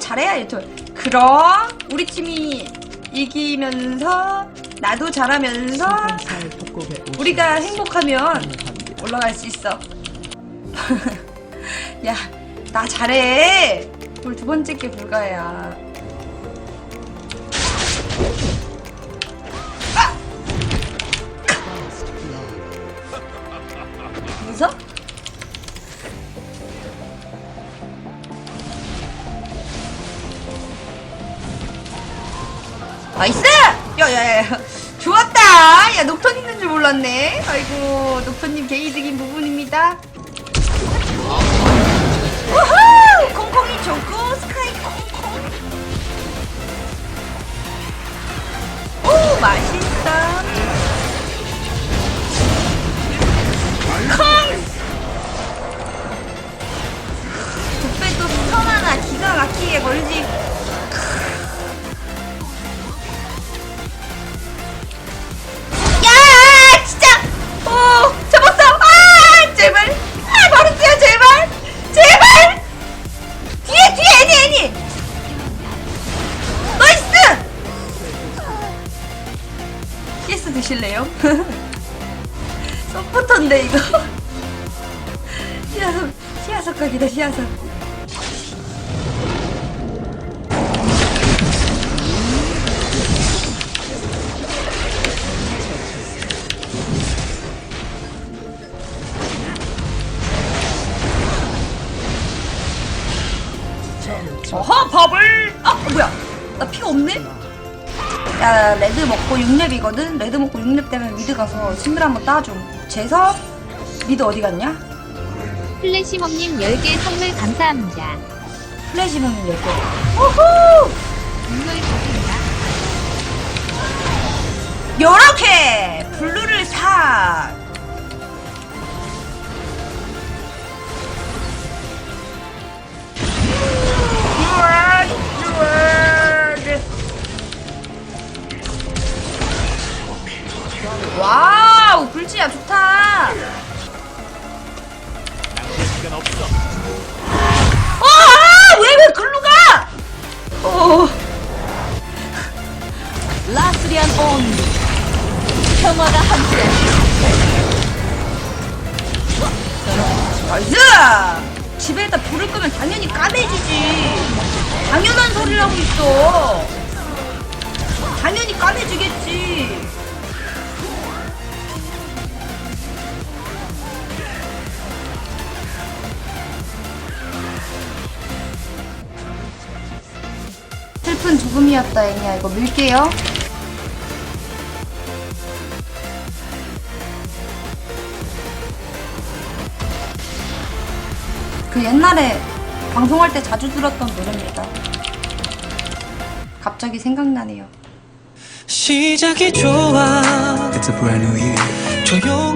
잘해야 돼. 그럼 우리 팀이 이기면서 나도 잘하면서 우리가 행복하면. 올라갈 수 있어. 야, 나 잘해. 오늘 두 번째 게 불가야. 웃어? 나이스! 야야야 좋았다! 야 녹턴 있는 줄 몰랐네 아이고 녹턴님 개이득인 부분입니다 CS 드실래요? 서포터인데 이거. 시야석 시야석 각이다 시야석 어허 밥을 아 뭐야? 나 피가 없네 야 레드 먹고 6렙이거든? 레드 먹고 6렙 되면 미드 가서 신들 한번 따줘. 재석 미드 어디 갔냐? 플래시mom님 10개 선물 감사합니다. 플래시 먹는 10개. 우후! 분노의 고생이다. 요렇게 블루를 사 평화가 함께 나이스! 집에다 불을 끄면 당연히 까매지지. 당연한 소리를 하고 있어. 당연히 까매지겠지. 슬픈 죽음이었다, 애니야. 이거 밀게요. 그 옛날에 방송할 때 자주 들었던 노래입니다. 갑자기 생각나네요. 시작이 좋아 It's a brand new year. 조용한